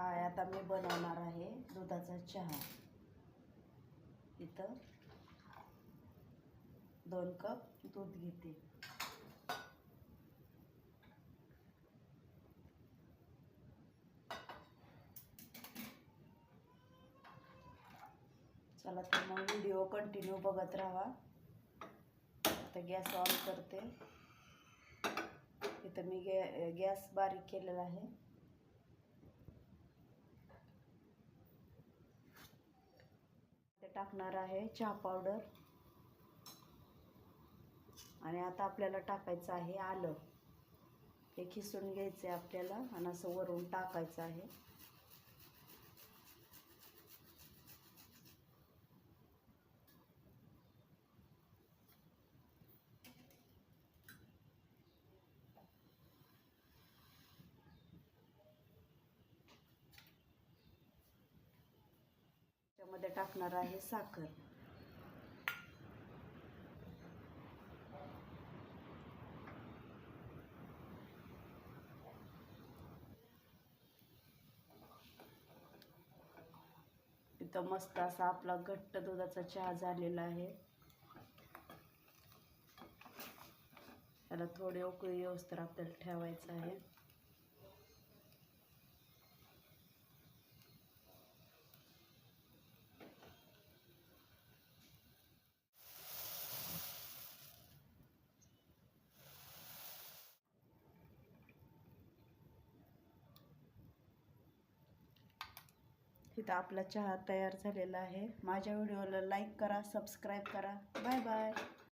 हाय आता मी बनवणार आहे दुधाचा चहा. इथं दोन कप दूध घेते. चला तर मग व्हिडिओ कंटिन्यू बघत राहा. आता गॅस ऑन करते. इथं मी गॅ गॅस बारीक केलेला आहे. टाकणार आहे चहा पावडर. आणि आता आपल्याला टाकायचं आहे आलं. हे खिसून घ्यायचं आहे आपल्याला आणि असं वरून टाकायचं आहे. त्यामध्ये टाकणार आहे साखर. इथं मस्त असा आपला घट्ट दुधाचा चहा झालेला आहे. त्याला थोडे उकळी व्यवस्थित आपल्याला ठेवायचं आहे. इथं आपला चहा तयार झालेला आहे. माझ्या व्हिडिओला लाईक करा सबस्क्राईब करा. Bye bye